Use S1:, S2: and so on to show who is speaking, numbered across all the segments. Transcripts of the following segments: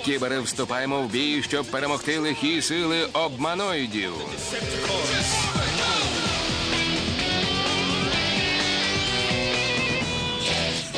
S1: Кібери вступаємо в бій, щоб перемогти лихі сили обманоїдів.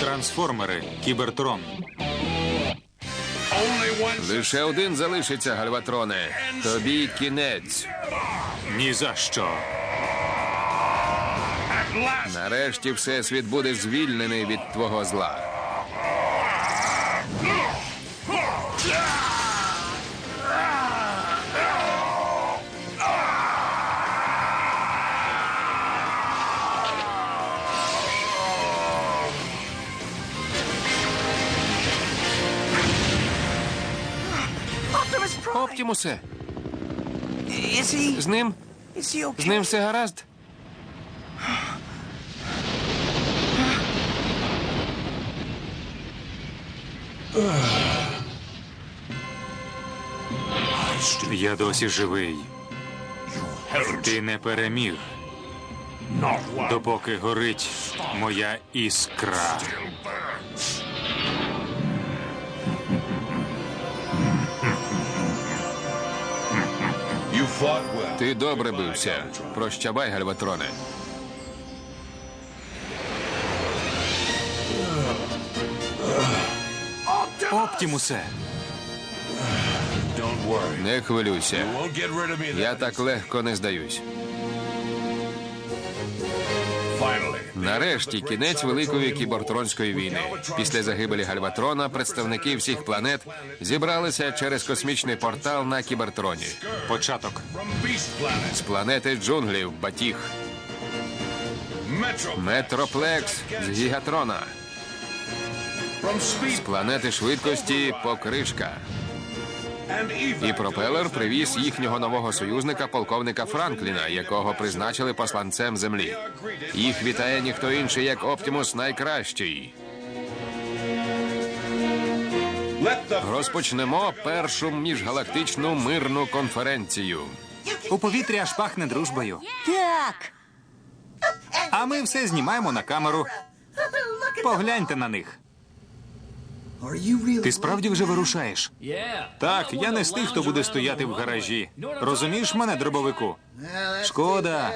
S2: Трансформери. Кібертрон.
S1: Лише один залишиться, Гальватроне. Тобі кінець.
S2: Ні за що.
S1: Нарешті всесвіт буде звільнений від твого зла. Оптімусе,
S3: Is
S1: з ним? З ним все гаразд?
S2: Я досі живий. Ти не переміг, допоки горить моя іскра.
S1: Ти добре бився. Прощавай, Гальватроне.
S2: Оптімусе,
S1: Не хвилюйся. Я так легко не здаюсь. Нарешті кінець великої кібортронської війни. Після загибелі Гальватрона представники всіх планет зібралися через космічний портал на кібертроні.
S2: початок.
S1: З планети джунглів Батіг, Метроплекс з Гігатрона, з планети швидкості Покришка. І пропелер привіз їхнього нового союзника, полковника Франкліна, якого призначили посланцем землі. Їх вітає ніхто інший, як Оптімус найкращий. Розпочнемо першу міжгалактичну мирну конференцію.
S2: У повітрі аж пахне дружбою.
S4: Так.
S2: А ми все знімаємо на камеру. Погляньте на них. Ти справді вже вирушаєш? Так, я не з тих, хто буде стояти в гаражі. Розумієш мене, дробовику? Шкода.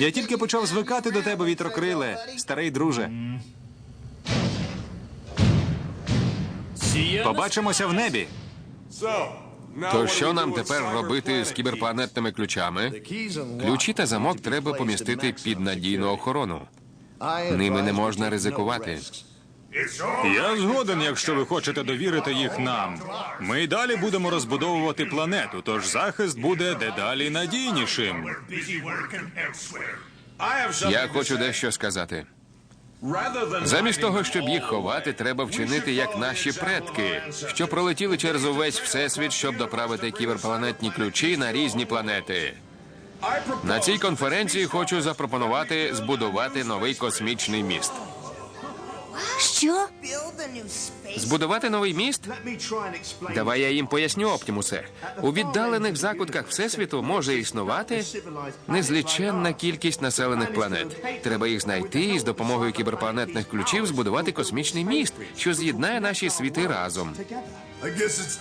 S2: Я тільки почав звикати до тебе, вітрокриле, старий друже. Побачимося в небі.
S1: То що нам тепер робити з кіберпланетними ключами? Ключі та замок треба помістити під надійну охорону. Ними не можна ризикувати.
S2: Я згоден, якщо ви хочете довірити їх нам. Ми й далі будемо розбудовувати планету, тож захист буде дедалі надійнішим.
S1: Я хочу дещо сказати. Замість того, щоб їх ховати, треба вчинити як наші предки, що пролетіли через увесь всесвіт, щоб доправити кіберпланетні ключі на різні планети. На цій конференції хочу запропонувати збудувати новий космічний міст.
S4: Що?
S1: Збудувати новий міст? Давай я їм поясню, Оптімусе. У віддалених закутках всесвіту може існувати незліченна кількість населених планет. Треба їх знайти і з допомогою кіберпланетних ключів збудувати космічний міст, що з'єднає наші світи разом.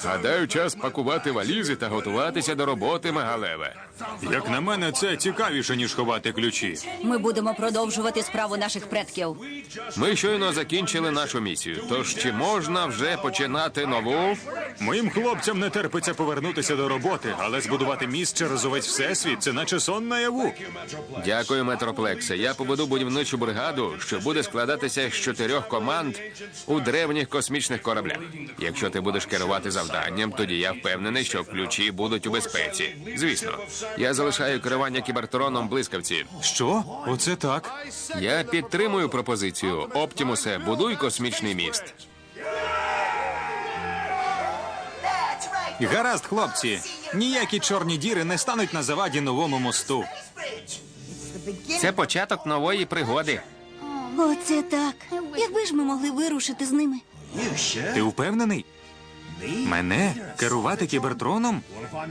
S1: Гадаю, час пакувати валізи та готуватися до роботи, Магалеве.
S2: Як на мене, це цікавіше, ніж ховати ключі.
S4: Ми будемо продовжувати справу наших предків.
S1: Ми щойно закінчили нашу місію. Тож чи можна вже починати нову?
S2: Моїм хлопцям не терпиться повернутися до роботи, але збудувати міст через увесь всесвіт це наче сон наяву.
S1: Дякую, Метроплексе. Я побуду будівничу бригаду, що буде складатися з чотирьох команд у древніх космічних кораблях. Якщо ти будеш керувати завданням, тоді я впевнений, що ключі будуть у безпеці. Звісно, я залишаю керування кібертроном блискавці.
S2: Що? Оце так.
S1: Я підтримую пропозицію. Оптімусе, будуй космічний міст.
S2: Гаразд, хлопці. Ніякі чорні діри не стануть на заваді новому мосту.
S1: Це початок нової пригоди.
S4: Оце так. Якби ж ми могли вирушити з ними?
S2: Ти впевнений? Мене керувати кібертроном?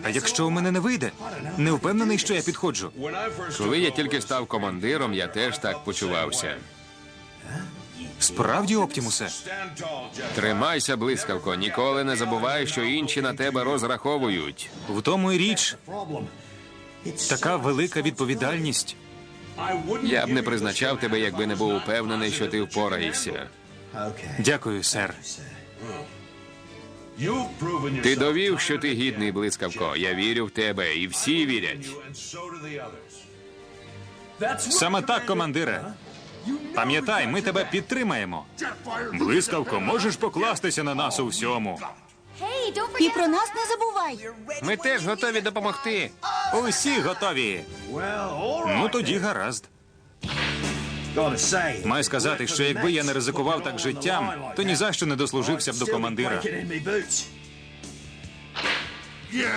S2: А якщо у мене не вийде? Не впевнений, що я підходжу.
S1: Коли я тільки став командиром, я теж так почувався.
S2: Справді, Оптімусе?
S1: Тримайся, блискавко, ніколи не забувай, що інші на тебе розраховують.
S2: В тому і річ. Така велика відповідальність.
S1: Я б не призначав тебе, якби не був упевнений, що ти впораєшся.
S2: Дякую, сер.
S1: Ти довів, що ти гідний, блискавко. Я вірю в тебе, і всі вірять.
S2: Саме так, командире. Пам'ятай, ми тебе підтримаємо. Блискавко, можеш покластися на нас у всьому.
S4: І про нас не забувай.
S1: Ми теж готові допомогти.
S2: Усі готові. Ну тоді гаразд. Маю сказати, що якби я не ризикував так життям, то ні за що не дослужився б до командира.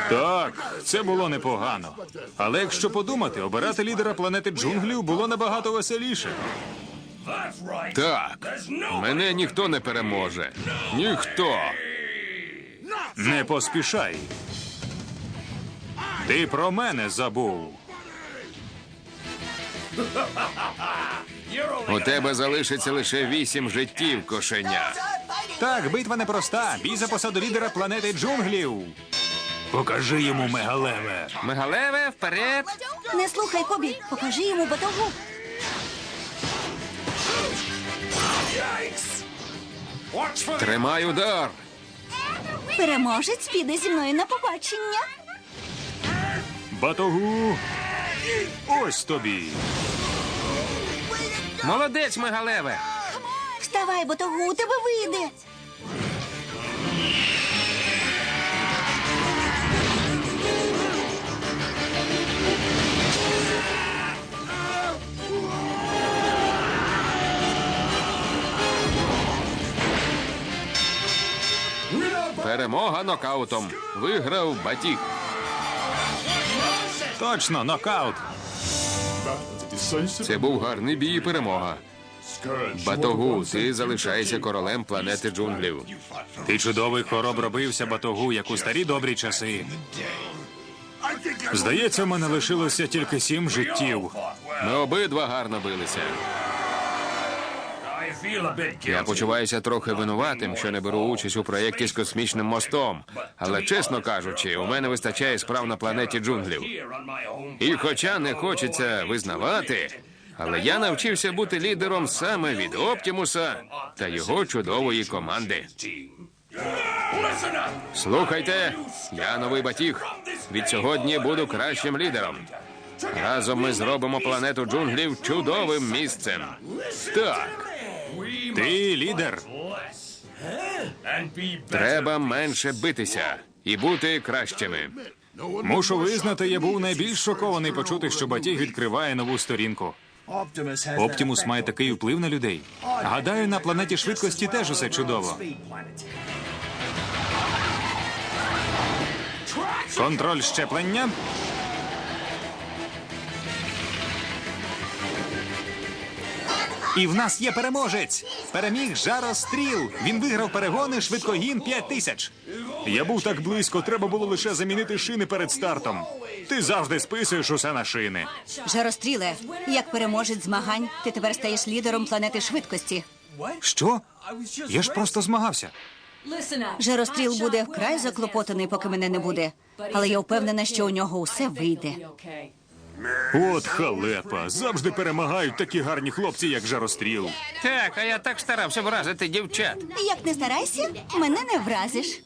S2: Так, це було непогано. Але якщо подумати, обирати лідера планети джунглів було набагато веселіше.
S1: Так, мене ніхто не переможе. Ніхто.
S2: Не поспішай. Ти про мене забув.
S1: У тебе залишиться лише вісім життів, кошеня.
S2: Так, битва непроста. Бій за посаду лідера планети джунглів. Покажи йому мегалеве.
S1: Мегалеве, вперед!
S4: Не слухай, Кобі. Покажи йому батогу.
S1: Тримай удар.
S4: Переможець піде зі мною на побачення.
S2: Батогу. Ось тобі.
S1: Молодець, Мегалеве.
S4: Вставай, батогу, у тебе вийде.
S1: Перемога нокаутом. Виграв Батік.
S2: Точно, нокаут.
S1: Це був гарний бій і перемога. Батогу, ти залишаєшся королем планети джунглів.
S2: Ти чудовий хороб робився батогу, як у старі добрі часи. Здається, в мене лишилося тільки сім життів.
S1: Ми обидва гарно билися. Я почуваюся трохи винуватим, що не беру участь у проєкті з космічним мостом. Але чесно кажучи, у мене вистачає справ на планеті джунглів. І хоча не хочеться визнавати, але я навчився бути лідером саме від Оптімуса та його чудової команди. Слухайте, я новий батіг. Від сьогодні буду кращим лідером. Разом ми зробимо планету джунглів чудовим місцем. Так,
S2: Ти лідер.
S1: треба менше битися і бути кращими.
S2: Мушу визнати, я був найбільш шокований почути, що батіг відкриває нову сторінку. Оптімус має такий вплив на людей. Гадаю, на планеті швидкості теж усе чудово. Контроль щеплення. І в нас є переможець. Переміг жаростріл. Він виграв перегони швидкогін 5000. Я був так близько, треба було лише замінити шини перед стартом. Ти завжди списуєш усе на шини.
S4: Жаростріле, як переможець змагань, ти тепер стаєш лідером планети швидкості.
S2: Що? Я ж просто змагався.
S4: Жаростріл буде вкрай заклопотаний, поки мене не буде. Але я впевнена, що у нього усе вийде.
S2: От халепа. Завжди перемагають такі гарні хлопці, як жаростріл.
S1: Так, а я так старався вразити дівчат.
S4: Як не старайся, мене не вразиш.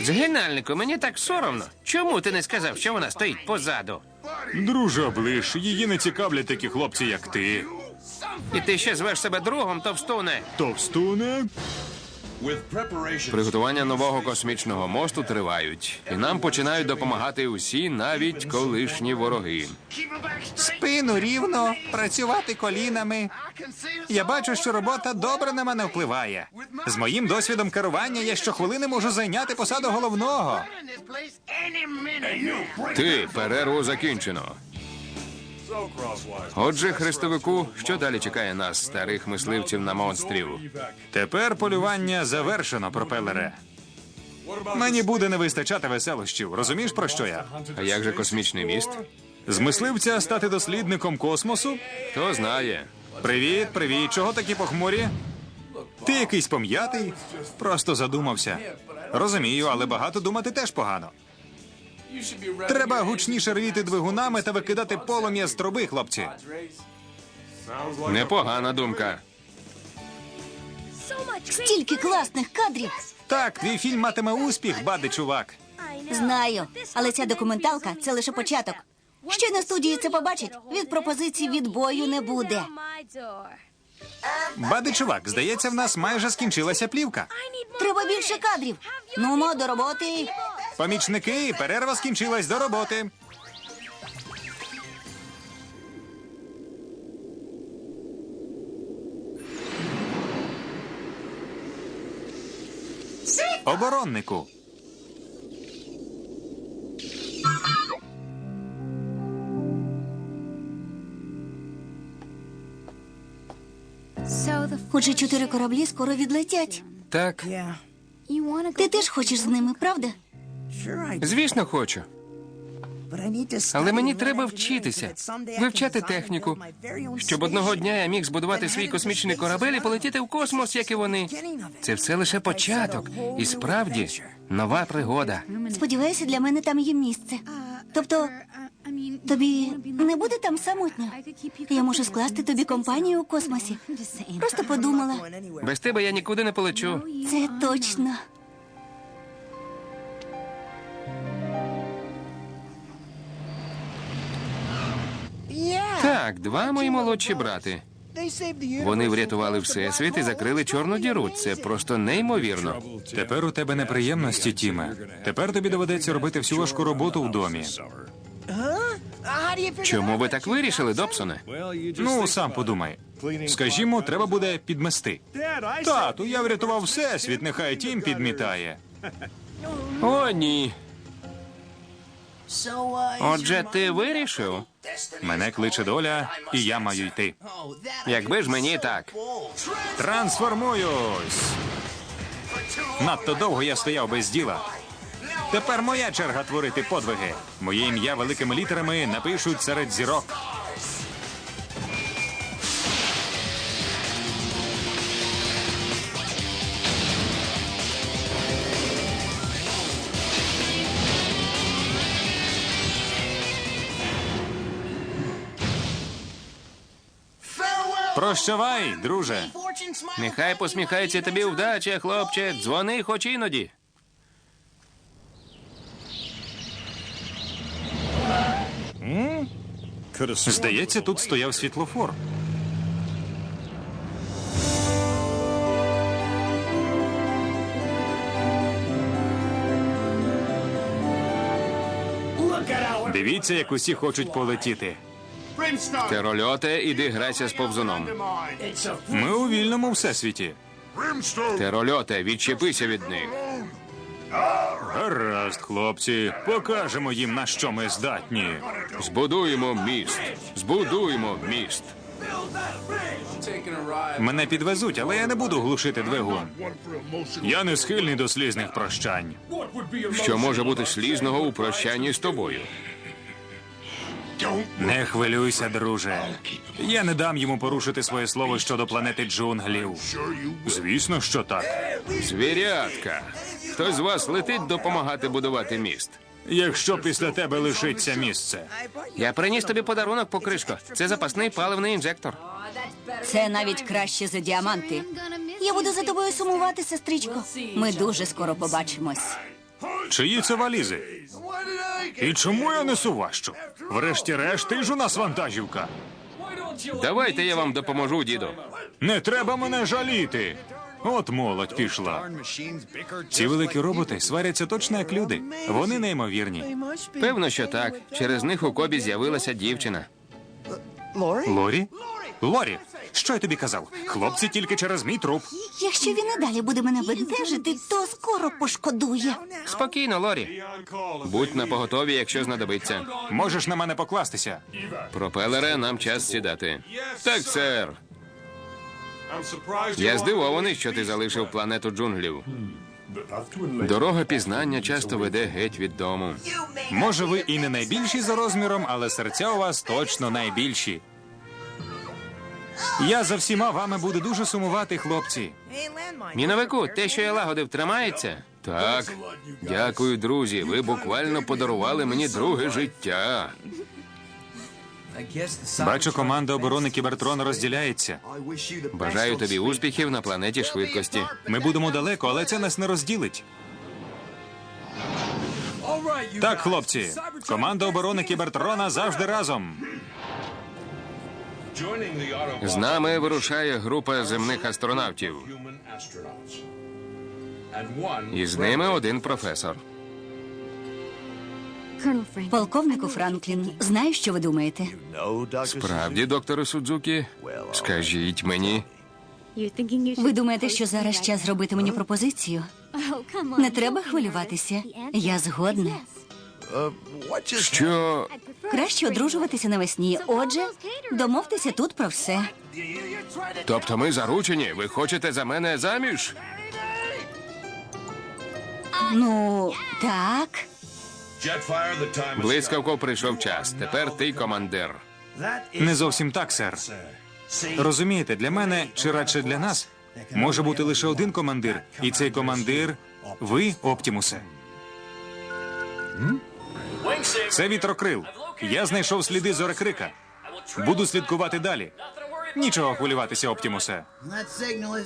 S1: Згинальнику, мені так соромно. Чому ти не сказав, що вона стоїть позаду?
S2: Друже, облиш, її не цікавлять такі хлопці, як ти.
S1: І ти ще звеш себе другом, товстуне.
S2: Товстуне?
S1: Приготування нового космічного мосту тривають, і нам починають допомагати усі, навіть колишні вороги.
S2: Спину рівно, працювати колінами. Я бачу, що робота добре на мене впливає. З моїм досвідом керування я щохвилини можу зайняти посаду головного.
S1: Ти перерву закінчено. Отже, хрестовику, що далі чекає нас, старих мисливців на монстрів?
S2: Тепер полювання завершено, пропелере. Мені буде не вистачати веселощів. Розумієш про що я?
S1: А як же космічний міст?
S2: З мисливця стати дослідником космосу?
S1: Хто знає?
S2: Привіт, привіт. Чого такі похмурі? Ти якийсь пом'ятий? Просто задумався. Розумію, але багато думати теж погано. Треба гучніше рвіти двигунами та викидати полум'я з труби, хлопці.
S1: Непогана думка.
S4: Стільки класних кадрів.
S2: Так, твій фільм матиме успіх, бади чувак.
S4: Знаю, але ця документалка це лише початок. Ще на студії це побачить. Від пропозицій відбою не буде.
S2: Бади чувак, здається, в нас майже скінчилася плівка.
S4: Треба більше кадрів. Ну, до роботи.
S2: Помічники, перерва скінчилась до роботи. Обороннику.
S4: Отже, чотири кораблі скоро відлетять.
S1: Так,
S4: Ти теж хочеш з ними, правда?
S1: Звісно, хочу. Але мені треба вчитися, вивчати техніку, щоб одного дня я міг збудувати свій космічний корабель і полетіти в космос, як і вони. Це все лише початок. І справді нова пригода.
S4: Сподіваюся, для мене там є місце. Тобто, тобі не буде там самотньо? Я можу скласти тобі компанію у космосі. Просто подумала,
S1: Без тебе я нікуди не полечу.
S4: це точно.
S1: Так, два мої молодші брати. Вони врятували всесвіт і закрили чорну діру. Це просто неймовірно.
S2: Тепер у тебе неприємності, Тіме. Тепер тобі доведеться робити всю важку роботу в домі.
S1: Чому ви так вирішили, Добсоне?
S2: Ну, сам подумай. Скажімо, треба буде підмести. Тату, я врятував всесвіт, нехай тім підмітає.
S1: О, ні. Отже, ти вирішив?
S2: Мене кличе доля, і я маю йти.
S1: Якби ж мені так.
S2: Трансформуюсь. Надто довго я стояв без діла. Тепер моя черга творити подвиги. Моє ім'я великими літерами напишуть серед зірок. Прощавай, друже.
S1: Нехай посміхається тобі вдача, хлопче. Дзвони хоч іноді.
S2: Здається, тут стояв світлофор. Дивіться, як усі хочуть полетіти.
S1: Терольоте, іди грайся з повзуном.
S2: Ми у вільному всесвіті.
S1: Терольоте, відчепися від них.
S2: Гаразд, хлопці, покажемо їм, на що ми здатні.
S1: Збудуємо міст. Збудуємо міст.
S2: Мене підвезуть, але я не буду глушити двигун. Я не схильний до слізних прощань.
S1: Що може бути слізного у прощанні з тобою?
S2: Не хвилюйся, друже. Я не дам йому порушити своє слово щодо планети джунглів. Звісно, що так.
S1: Звірятка. Хтось з вас летить допомагати будувати міст.
S2: Якщо після тебе лишиться місце.
S1: Я приніс тобі подарунок, покришко. Це запасний паливний інжектор.
S4: Це навіть краще за діаманти. Я буду за тобою сумувати, сестричко. Ми дуже скоро побачимось.
S2: Чиї це валізи? І чому я несу важчу? Врешті-решт, ти ж у нас вантажівка.
S1: Давайте я вам допоможу, діду.
S2: Не треба мене жаліти. От молодь пішла. Ці великі роботи сваряться точно як люди. Вони неймовірні.
S1: Певно, що так. Через них у Кобі з'явилася дівчина.
S2: Лорі? Лорі, що я тобі казав? Хлопці тільки через мій труп.
S4: Якщо він і далі буде мене бентежити, то скоро пошкодує.
S1: Спокійно, Лорі. Будь на поготові, якщо знадобиться.
S2: Можеш на мене покластися.
S1: Пропелере, нам час сідати. Так, сер. Я здивований, що ти залишив планету джунглів. Дорога пізнання часто веде геть від дому.
S2: Може, ви і не найбільші за розміром, але серця у вас точно найбільші. Я за всіма вами буду дуже сумувати, хлопці.
S1: Міновику, те, що я лагодив, тримається? Так. Дякую, друзі. Ви буквально подарували мені друге життя.
S2: Бачу, команда оборони Кібертрона розділяється.
S1: Бажаю тобі успіхів на планеті швидкості.
S2: Ми будемо далеко, але це нас не розділить. Так, хлопці, команда оборони Кібертрона завжди разом.
S1: З нами вирушає група земних астронавтів. І з ними один професор.
S4: Полковнику Франклін, знаю, що ви думаєте.
S1: Справді, докторе Судзукі, скажіть мені,
S4: Ви думаєте, що зараз час зробити мені пропозицію? Не треба хвилюватися. Я згодна.
S1: Що
S4: Краще одружуватися навесні. Отже, домовтеся тут про все.
S1: тобто ми заручені? Ви хочете за мене заміж?
S4: Ну, так.
S1: Блискавко прийшов час. Тепер ти командир.
S2: Не зовсім так, сер. Розумієте, для мене, чи радше для нас, може бути лише один командир, і цей командир ви, Оптімусе. Це вітрокрил. Я знайшов сліди зорекрика. Буду слідкувати далі. Нічого хвилюватися, Оптімусе.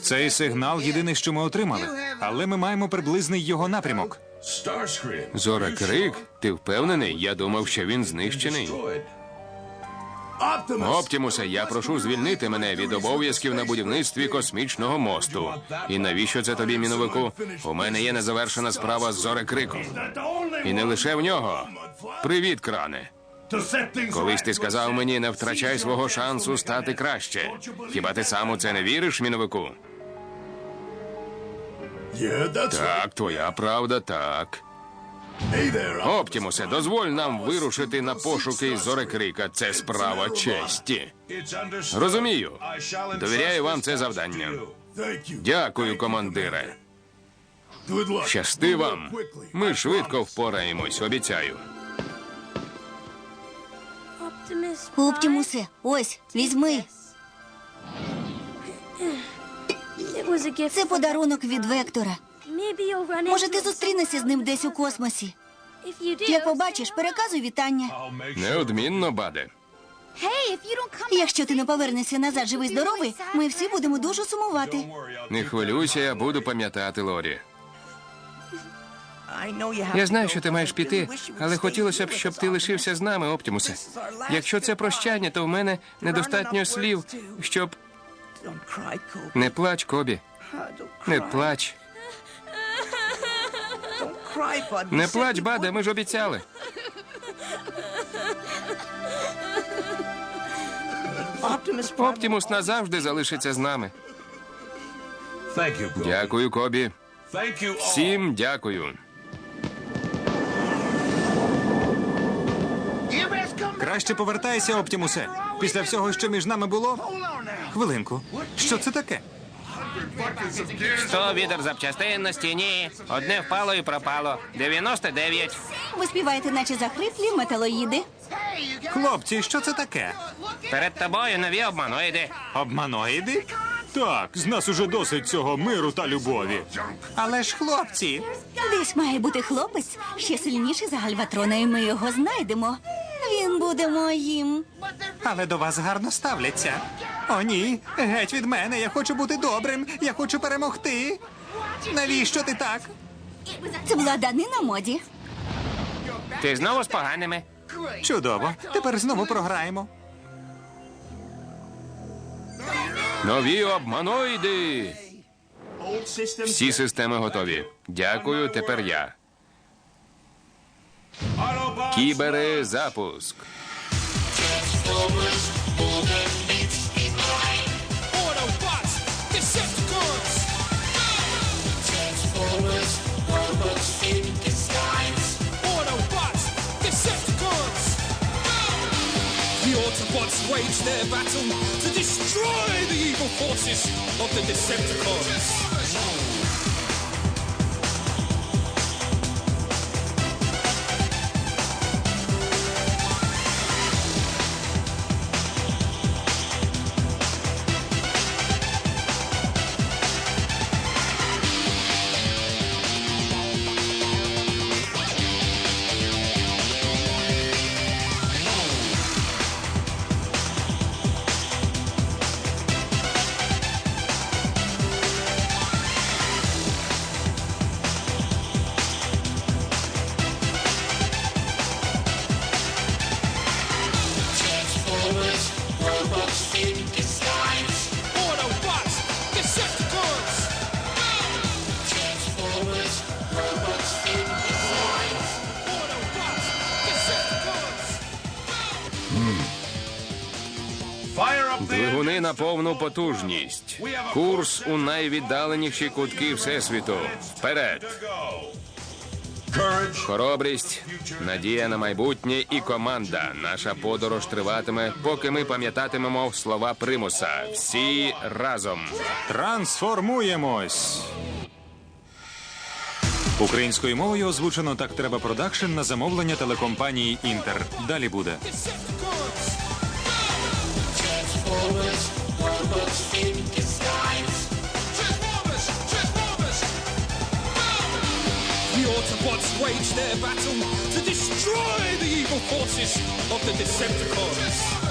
S2: Цей сигнал єдиний, що ми отримали, але ми маємо приблизний його напрямок.
S1: Зора Крик, ти впевнений? Я думав, що він знищений. Оптімусе, я прошу звільнити мене від обов'язків на будівництві космічного мосту. І навіщо це тобі, міновику? У мене є незавершена справа з зорекриком. І не лише в нього. Привіт, кране. Колись ти сказав мені, не втрачай свого шансу стати краще. Хіба ти сам у це не віриш, міновику? Так, твоя правда, так. Оптімусе, дозволь нам вирушити на пошуки зорекрика. Це справа честі. Розумію. Довіряю вам це завдання. Дякую, командире. Щасти вам. Ми швидко впораємось, обіцяю.
S4: Оптімусе, ось, візьми. Це подарунок від Вектора. Може, ти зустрінешся з ним десь у космосі. Як побачиш, переказуй вітання.
S1: Неодмінно, баде.
S4: Якщо ти не повернешся назад живий здоровий, ми всі будемо дуже сумувати.
S1: Не хвилюйся, я буду пам'ятати Лорі. Я знаю, що ти маєш піти, але хотілося б, щоб ти лишився з нами, Оптімусе. Якщо це прощання, то в мене недостатньо слів, щоб не плач, Кобі. Не плач. Не плач, баде, ми ж обіцяли. Оптімус назавжди залишиться з нами. Дякую, Кобі. Всім дякую.
S2: Краще повертайся, Оптімусе. Після всього, що між нами було. Хвилинку. Що це таке?
S1: Сто відер запчастин на стіні. Одне впало і пропало. 99.
S4: Ви співаєте, наче захриплі металоїди.
S2: Хлопці, що це таке?
S1: Перед тобою нові обманоїди.
S2: Обманоїди? Так, з нас уже досить цього миру та любові.
S5: Але ж хлопці,
S4: Десь має бути хлопець ще сильніший за Гальватрона, і ми його знайдемо. Він буде моїм.
S5: але до вас гарно ставляться. О, ні, геть від мене. Я хочу бути добрим. Я хочу перемогти. Навіщо ти так?
S4: Це була данина моді.
S1: Ти знову з поганими.
S5: Чудово. Тепер знову програємо.
S1: Нові обманоїди. Всі системи готові. Дякую, тепер я. Кібери запуск.
S6: Wage their battle to destroy the evil forces of the Decepticons.
S1: На повну потужність. Курс у найвіддаленіші кутки Всесвіту. Вперед! Хоробрість, надія на майбутнє і команда. Наша подорож триватиме, поки ми пам'ятатимемо слова примуса. Всі разом.
S2: Трансформуємось. Українською мовою озвучено так треба продакшн на замовлення телекомпанії Інтер. Далі буде.
S6: The Autobots wage their battle to destroy the evil forces of the Decepticons.